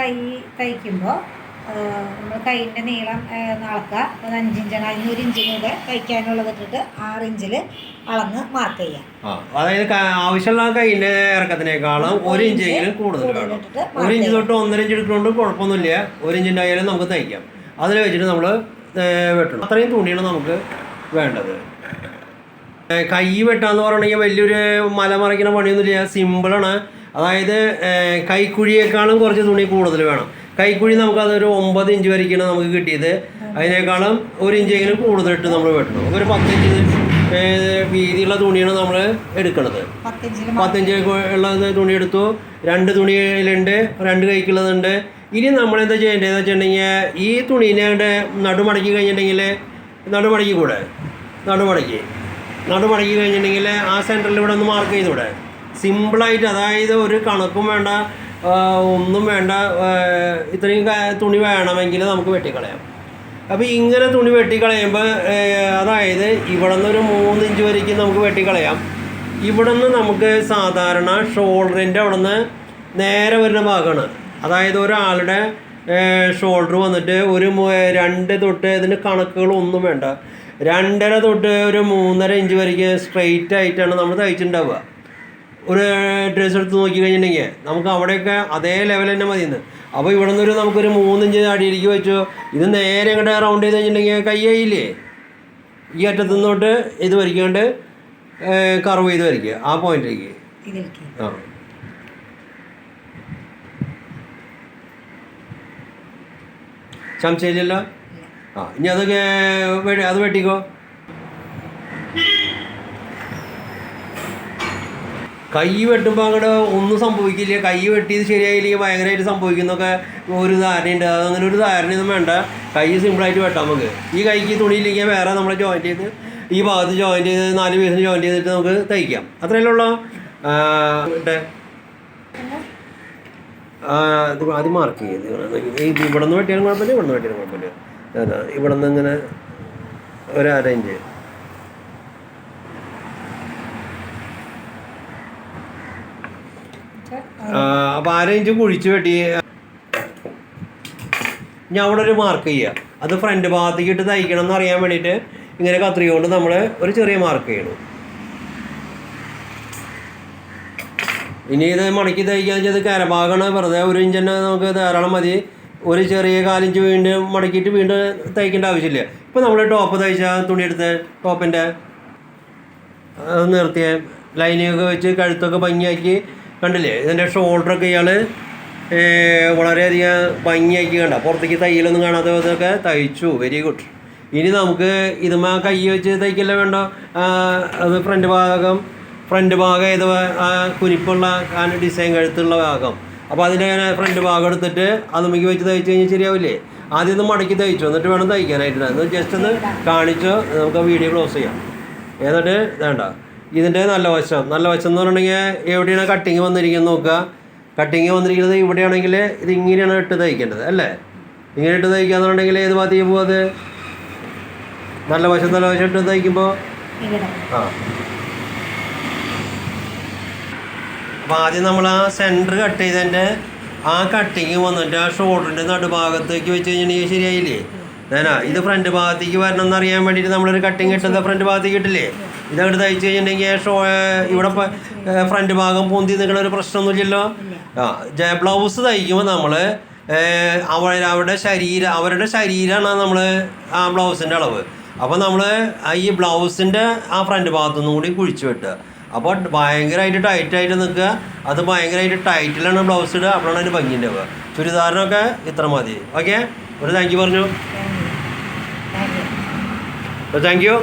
കൈ തയ്ക്കുമ്പോൾ നമ്മൾ കൈയിന്റെ നീളം അളക്കുക അത് അഞ്ചിഞ്ചാണ്. അതിന് ഒരു ഇഞ്ചിനും കൂടെ തയ്ക്കാനുള്ളത് ഇട്ടിട്ട് ആറ് ഇഞ്ചിൽ അളന്ന് മാർക്ക് ചെയ്യാം. അതായത് ആവശ്യമുള്ള കൈന്റെ ഇറക്കത്തിനേക്കാളും ഒരു ഇഞ്ചെങ്കിലും കൂടുതൽ വേണം. ഒരു ഇഞ്ച് തൊട്ട് ഒന്നര ഇഞ്ച് എടുക്കുന്നതുകൊണ്ട് കുഴപ്പമൊന്നുമില്ല. ഒരു ഇഞ്ചിന്റെ ആയാലും നമുക്ക് തയ്ക്കാം. അതിൽ വെച്ചിട്ട് നമ്മൾ വെട്ടണം. അത്രയും തുണിയാണ് നമുക്ക് വേണ്ടത്. കൈ വെട്ടാന്ന് പറയണമെങ്കിൽ വലിയൊരു മല മറിക്കുന്ന പണിയൊന്നുമില്ല. സിമ്പിളാണ്. അതായത് കൈക്കുഴിയേക്കാളും കുറച്ച് തുണി കൂടുതൽ വേണം. കൈക്കുഴി നമുക്ക് അതൊരു ഒമ്പത് ഇഞ്ച് വരയ്ക്കാണ് നമുക്ക് കിട്ടിയത്. അതിനേക്കാളും ഒരു ഇഞ്ചെങ്കിലും കൂടുതലിട്ട് നമ്മൾ വെട്ടണം. ഒരു പത്ത് ഇഞ്ച് വീതിയുള്ള തുണിയാണ് നമ്മൾ പത്തിഞ്ചിൽ പത്തഞ്ച് ഉള്ള തുണി എടുത്തു. രണ്ട് തുണിയിലുണ്ട് രണ്ട് കൈക്കുള്ളതുണ്ട്. ഇനി നമ്മൾ എന്താ ചെയ്യേണ്ടതെന്ന് വെച്ചിട്ടുണ്ടെങ്കിൽ ഈ തുണീനെ നടുമടക്കി കഴിഞ്ഞിട്ടുണ്ടെങ്കിൽ നടുമടക്കി കൂടെ? നടുമടക്കി. നടുമടക്കി കഴിഞ്ഞിട്ടുണ്ടെങ്കിൽ ആ സെന്ററിൽ ഇവിടെ ഒന്ന് മാർക്ക് ചെയ്തൂടെ സിമ്പിളായിട്ട് അതായത് ഒരു കണക്കും വേണ്ട ഒന്നും വേണ്ട ഇത്രയും തുണി വേണമെങ്കിൽ നമുക്ക് വെട്ടിക്കളയാം. അപ്പോൾ ഇങ്ങനെ തുണി വെട്ടിക്കളയുമ്പോൾ അതായത് ഇവിടെ നിന്ന് ഒരു മൂന്ന് ഇഞ്ച് വരയ്ക്ക് നമുക്ക് വെട്ടിക്കളയാം. ഇവിടെ നിന്ന് നമുക്ക് സാധാരണ ഷോൾഡറിന്റെ അവിടെ നിന്ന് നേരെ വരുന്ന ഭാഗമാണ്. അതായത് ഒരാളുടെ ഷോൾഡർ വന്നിട്ട് ഒരു രണ്ട് തൊട്ട് ഇതിന് കണക്കുകളൊന്നും വേണ്ട. രണ്ടര തൊട്ട് ഒരു മൂന്നര ഇഞ്ച് വരയ്ക്ക് സ്ട്രെയിറ്റ് ആയിട്ടാണ് നമ്മൾ തയ്ച്ചിട്ടുണ്ടാവുക. ഒരു ഡ്രസ്സ് എടുത്ത് നോക്കി കഴിഞ്ഞിട്ടുണ്ടെങ്കിൽ നമുക്ക് അവിടെയൊക്കെ അതേ ലെവൽ തന്നെ മതി ഇന്ന് അപ്പോൾ ഇവിടെ നിന്നൊരു നമുക്കൊരു മൂന്നിഞ്ച് അടിയിലേക്ക് വെച്ചു. ഇത് നേരെ ഇങ്ങോട്ട് റൗണ്ട് ചെയ്ത് കഴിഞ്ഞിട്ടുണ്ടെങ്കിൽ കയ്യായില്ലേ ഈ അറ്റത്തു നിന്നോട്ട് ഇത് വരയ്ക്കാണ്ട് കർവ് ചെയ്ത് വരയ്ക്കുക. ആ പോയിന്റിലേക്ക് ആ. സംശയമില്ലല്ലോ ആ ഇനി അതൊക്കെ അത് വെട്ടിക്കോ? കൈ വെട്ടുമ്പോൾ അങ്ങോട്ട് ഒന്നും സംഭവിക്കില്ല. കൈ വെട്ടിയത് ശരിയായില്ലെങ്കിൽ ഭയങ്കരമായിട്ട് സംഭവിക്കുന്നൊക്കെ ഒരു ധാരണയുണ്ട്. അങ്ങനെ ഒരു ധാരണയൊന്നും വേണ്ട. കൈ സിമ്പിളായിട്ട് വെട്ടാം നമുക്ക്. ഈ കൈക്ക് തുണിയില്ലെങ്കിൽ വേറെ നമ്മൾ ജോയിൻ ചെയ്ത് ഈ ഭാഗത്ത് ജോയിൻ ചെയ്ത് നാല് പീസിന് ജോയിൻ ചെയ്തിട്ട് നമുക്ക് തയ്ക്കാം. അത്രയല്ലേ ഉള്ളോ. ആദ്യം മാർക്ക് ചെയ്ത് ഇവിടെ നിന്ന് വെട്ടിയാലും കുഴപ്പമില്ല ഇവിടെ നിന്ന് വെട്ടിയാലും കുഴപ്പമില്ല. ഇവിടെ നിന്ന് ഇങ്ങനെ ഒരു അരയിഞ്ച് അപ്പോൾ ഇഞ്ച് കുഴിച്ച് വെട്ടി? ഞാൻ അവിടെ ഒരു മാർക്ക് ചെയ്യുക അത് ഫ്രണ്ട് ഭാഗത്തേക്ക് ഇട്ട് തയ്ക്കണം എന്ന് അറിയാൻ വേണ്ടിയിട്ട് ഇങ്ങനെ കത്രിക കൊണ്ട് നമ്മൾ ഒരു ചെറിയ മാർക്ക് ചെയ്യണം. ഇനി ഇത് മടക്കി തയ്ക്കാൻ വെച്ചാൽ കരഭാഗമാണ്. വെറുതെ ഒരു ഇഞ്ച് തന്നെ നമുക്ക് ധാരാളം മതി. ഒരു ചെറിയ കാലിഞ്ച് വീണ്ടും മടക്കിയിട്ട് വീണ്ടും തയ്ക്കേണ്ട ആവശ്യമില്ല. ഇപ്പം നമ്മൾ ടോപ്പ് തയ്ച്ച തുണിയെടുത്ത് ടോപ്പിന്റെ നിർത്തിയ ലൈനിങ്ങൊക്കെ വെച്ച് കഴുത്തൊക്കെ ഭംഗിയാക്കി കണ്ടില്ലേ? ഇതിന്റെ ഷോൾഡറൊക്കെ ഇയാൾ വളരെയധികം ഭംഗിയാക്കി കണ്ട. പുറത്തേക്ക് തയ്യലൊന്നും കാണാത്ത വിധമൊക്കെ തയ്ച്ചു. വെരി ഗുഡ് ഇനി നമുക്ക് ഇതുമാ കൈ വെച്ച് തയ്ക്കല്ലേ വേണ്ട? അത് ഫ്രണ്ട് ഭാഗം ഫ്രണ്ട് ഭാഗം ഏത് കുനിപ്പുള്ള ആ ഡിസൈൻ കഴുത്തുള്ള ഭാഗം. അപ്പോൾ അതിന്റെ ഫ്രണ്ട് ഭാഗം എടുത്തിട്ട് അത് നമുക്ക് വെച്ച് തയ്ച്ച് കഴിഞ്ഞാൽ ശരിയാവില്ലേ? ആദ്യം ഒന്ന് മടക്കി തയ്ച്ചു. എന്നിട്ട് വേണം തയ്ക്കാനായിട്ട്. ജസ്റ്റ് ഒന്ന് കാണിച്ചോ. നമുക്ക് വീഡിയോ ക്ലോസ് ചെയ്യാം. എന്നിട്ട് വേണ്ട. ഇതിന്റെ നല്ല വശം. നല്ല വശം എന്ന് പറഞ്ഞിട്ടുണ്ടെങ്കിൽ എവിടെയാണ് കട്ടിങ് വന്നിരിക്കുന്നത് നോക്കുക. കട്ടിങ് വന്നിരിക്കുന്നത് ഇവിടെയാണെങ്കിൽ ഇത് ഇങ്ങനെയാണ് ഇട്ട് തയ്ക്കേണ്ടത് അല്ലേ? ഇങ്ങനെ ഇട്ട് തയ്ക്കാന്നുണ്ടെങ്കിൽ ഏത് ഭാഗത്തേക്ക് പോകും അത്? നല്ല വശം നല്ല വശം ഇട്ട് തയ്ക്കുമ്പോൾ ആ. അപ്പോൾ ആദ്യം നമ്മൾ ആ സെന്റർ കട്ട് ചെയ്തതിന്റെ ആ കട്ടിങ് വന്നിട്ട് ആ ഷോൾഡറിന്റെ നടുഭാഗത്തേക്ക് വെച്ച് കഴിഞ്ഞിട്ടുണ്ടെങ്കിൽ ശരിയായില്ലേ? ഞാനാ ഇത് ഫ്രണ്ട് ഭാഗത്തേക്ക് വരണം എന്ന് അറിയാൻ വേണ്ടിയിട്ട് നമ്മളൊരു കട്ടിങ് ഇട്ടത് ഫ്രണ്ട് ഭാഗത്തേക്ക് ഇട്ടില്ലേ? ഇതങ്ങോട്ട് തയ്ച്ച് കഴിഞ്ഞിട്ടുണ്ടെങ്കിൽ ഷോ ഇവിടെ ഫ്രണ്ട് ഭാഗം പൊന്തി നിൽക്കുന്ന ഒരു പ്രശ്നമൊന്നുമില്ലല്ലോ? ആ ബ്ലൗസ് തയ്ക്കുമ്പോൾ നമ്മൾ അവർ അവരുടെ ശരീരം അവരുടെ ശരീരമാണ് നമ്മൾ ആ ബ്ലൗസിന്റെ അളവ്. അപ്പോൾ നമ്മൾ ഈ ബ്ലൗസിന്റെ ആ ഫ്രണ്ട് ഭാഗത്തുനിന്നും കൂടി കുഴിച്ചു വെട്ടുക. അപ്പോൾ ഭയങ്കരമായിട്ട് ടൈറ്റായിട്ട് നിൽക്കുക. അത് ഭയങ്കരമായിട്ട് ടൈറ്റിലാണ് ബ്ലൗസ് ഇടുക. അപ്പോഴാണ് അതിന് ഭംഗി ഉണ്ടാവുക. ചുരിദാറിനൊക്കെ ഇത്ര മതി. ഓക്കെ ഒരു താങ്ക് യു പറഞ്ഞു. Thank you thank you